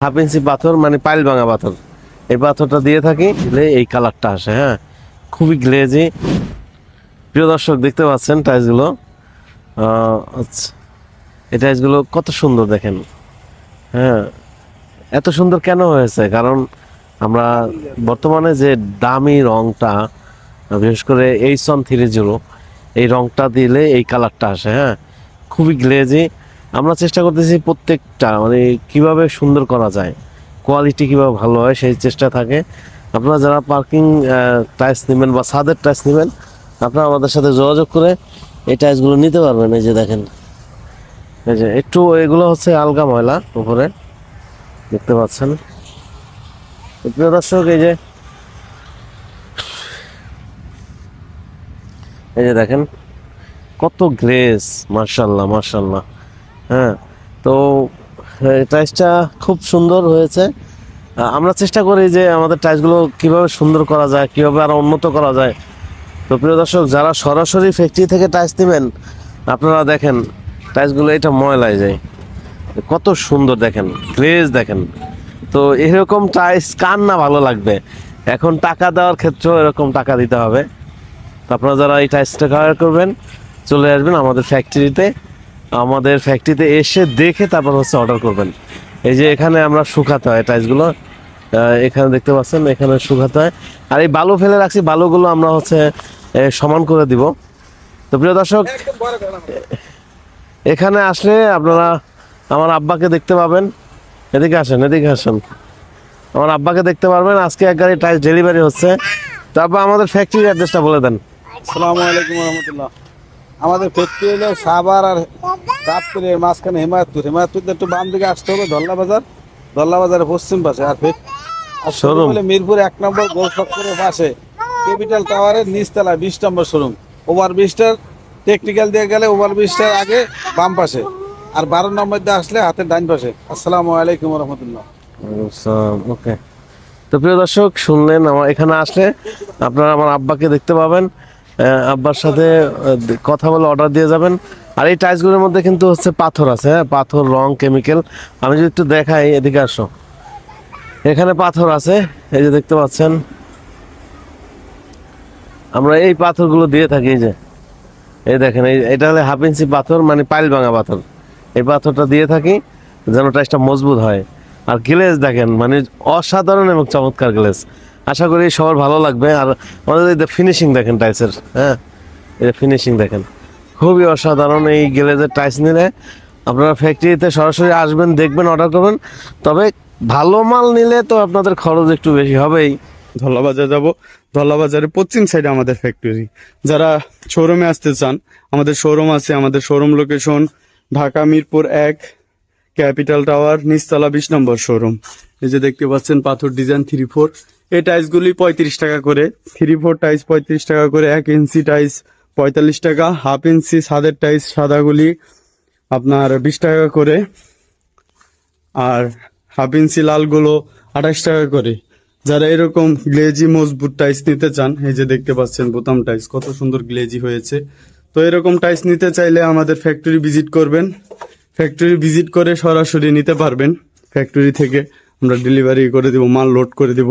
Half inch পাথর মানে pile ভাঙা পাথর। এই পাথরটা দিয়ে থাকি এই কালারটা আসে হ্যাঁ। খুবই গ্লেজি প্রিয় দর্শক দেখতে পাচ্ছেন টাইলসগুলো? আহ, আচ্ছা। এই টাইলসগুলো কত সুন্দর দেখেন। হ্যাঁ। এত সুন্দর কেন হয়েছে? কারণ আমরা বর্তমানে যে দামি রংটা বিশেষ করে এই সন থ্রি জিরো এই রংটা দিলে এই কালারটা আসে হ্যাঁ। খুবই গ্লেজি আমরা চেষ্টা করতেছি প্রত্যেকটা মানে কীভাবে সুন্দর করা যায় কোয়ালিটি কীভাবে ভালো হয় সেই চেষ্টা থাকে। আপনারা যারা পার্কিং টাইলস নেবেন বা ছাদের টাইলস নেবেন, আপনারা আমাদের সাথে যোগাযোগ করে এই টাইলসগুলো নিতে পারবেন। এই যে দেখেন, এই যে একটু এগুলো হচ্ছে আলগা ময়লা উপরে, দেখতে পাচ্ছেন। প্রিয় দর্শক, এই যে এই যে দেখেন, কত গ্লেস মার্শাল্লাহ মার্শাল্লাহ হ্যাঁ তো টাইসটা খুব সুন্দর হয়েছে। আমরা চেষ্টা করি যে আমাদের টাইসগুলো কীভাবে সুন্দর করা যায়, কীভাবে আরও উন্নত করা যায়। তো প্রিয় দর্শক, যারা সরাসরি ফ্যাক্টরি থেকে টাইস নেবেন, আপনারা দেখেন, টাইসগুলো এটা ময়লায় যায়। কত সুন্দর দেখেন, গ্লেজ দেখেন। তো এরকম টাইস কার না ভালো লাগবে? এখন টাকা দেওয়ার ক্ষেত্রেও এরকম টাকা দিতে হবে। তো আপনারা যারা এই টাইসটা কাভার করবেন, চলে আসবেন আমাদের ফ্যাক্টরিতে আমাদের ফ্যাক্টরিতে এসে দেখে তারপর হচ্ছে অর্ডার করবেন। এই যে এখানে আমরা শুকাতে হয় টাইসগুলো আহ, এখানে দেখতে পাচ্ছেন এখানে শুকাতে হয়। আর এই বালু ফেলে রাখছি বালুগুলো আমরা হচ্ছে সমান করে দিব। তো প্রিয় দর্শক এখানে আসলে আপনারা আমার আব্বাকে দেখতে পাবেন। এদিকে আসেন এদিকে আসেন। আমার আব্বাকে দেখতে পারবেন আজকে এক গাড়ি টাইস ডেলিভারি হচ্ছে। তারপর আমাদের ফ্যাক্টরির অ্যাড্রেসটা বলে দেন। আসসালামু আলাইকুম রহমতুল্লাহ। আমাদের ফ্যাক্টরি হলো সাবার আর গাবতলির মাঝখানে হেমায়তপুর। হেমায়তপুর একটু বাম দিকে আসতে হবে ধল্লা বাজার। ধল্লা বাজারের পশ্চিম পাশে আর ফেক আর শোরুম? মিরপুর এক নম্বর গোল চক্করের পাশে। ক্যাপিটাল টাওয়ারের নিচতলা বিশ নম্বর শোরুম। ওভার ব্রিজটার টেকনিক্যাল দিয়ে গেলে ওভার ব্রিজটার আগে বাম পাশে। আর বারো নম্বর দিয়ে আসলে হাতের ডান পাশে। আসসালামু আলাইকুম রহমতুল্লাহ। ওকে। তো প্রিয় দর্শক শুনলেন আমার এখানে আসলে আপনারা আমার আব্বাকে দেখতে পাবেন। আব্বার সাথে কথা বলে অর্ডার দিয়ে যাবেন। আর এই টাইলসগুলোর মধ্যে কিন্তু হচ্ছে পাথর আছে হ্যাঁ? পাথর, রং কেমিক্যাল আমি যদি একটু দেখাই, এদিকে আসো। এখানে পাথর আছে, এই যে দেখতে পাচ্ছেন। আমরা এই পাথরগুলো দিয়ে থাকি, এই যে। এই দেখেন, এই এটা হলে হাফ ইঞ্চি পাথর মানে পাইল ভাঙা পাথর। এই পাথরটা দিয়ে থাকি, যেন টাইসটা মজবুত হয়। আর গ্লেজ দেখেন মানে অসাধারণ এবং চমৎকার গ্লেজ আশা করি সবার ভালো লাগবে। আর আমাদের এই ফিনিশিং দেখেন টাইসের হ্যাঁ? এটা ফিনিশিং দেখেন। খুবই অসাধারণ এই গ্লেজের টাইস নিলে। আপনারা ফ্যাক্টরিতে সরাসরি আসবেন, দেখবেন অর্ডার করবেন। তবে ভালো মাল নিলে তো আপনাদের খরচ একটু বেশি হবেই। ধল্লাবাজার যাব ধল্লাবাজারের পশ্চিম সাইডে আমাদের ফ্যাক্টরি যারা শোরুমে আসতে চান, আমাদের শোরুম আছে, আমাদের শোরুম লোকেশন ঢাকা মিরপুর এক ক্যাপিটাল টাওয়ার নিচতলা বিশ নম্বর শোরুম এই যে দেখতে পাচ্ছেন পাথর ডিজাইন থ্রি ফোর এই টাইলসগুলি পঁয়ত্রিশ টাকা করে। থ্রি ফোর টাইলস পঁয়ত্রিশ টাকা করে, এক ইঞ্চি টাইলস পঁয়তাল্লিশ টাকা হাফ ইঞ্চি সাদের টাইলস সাদাগুলি আপনার বিশ টাকা করে। আর হাফ ইঞ্চি লালগুলো আঠাশ টাকা করে। যারা এরকম গ্লেজি মজবুত টাইস নিতে চান, এই যে দেখতে পাচ্ছেন বোতাম টাইস কত সুন্দর গ্লেজি হয়েছে। তো এরকম টাইস নিতে চাইলে আমাদের ফ্যাক্টরি ভিজিট করবেন। ফ্যাক্টরি ভিজিট করে সরাসরি নিতে পারবেন। ফ্যাক্টরি থেকে আমরা ডেলিভারি করে দেব, মাল লোড করে দেব।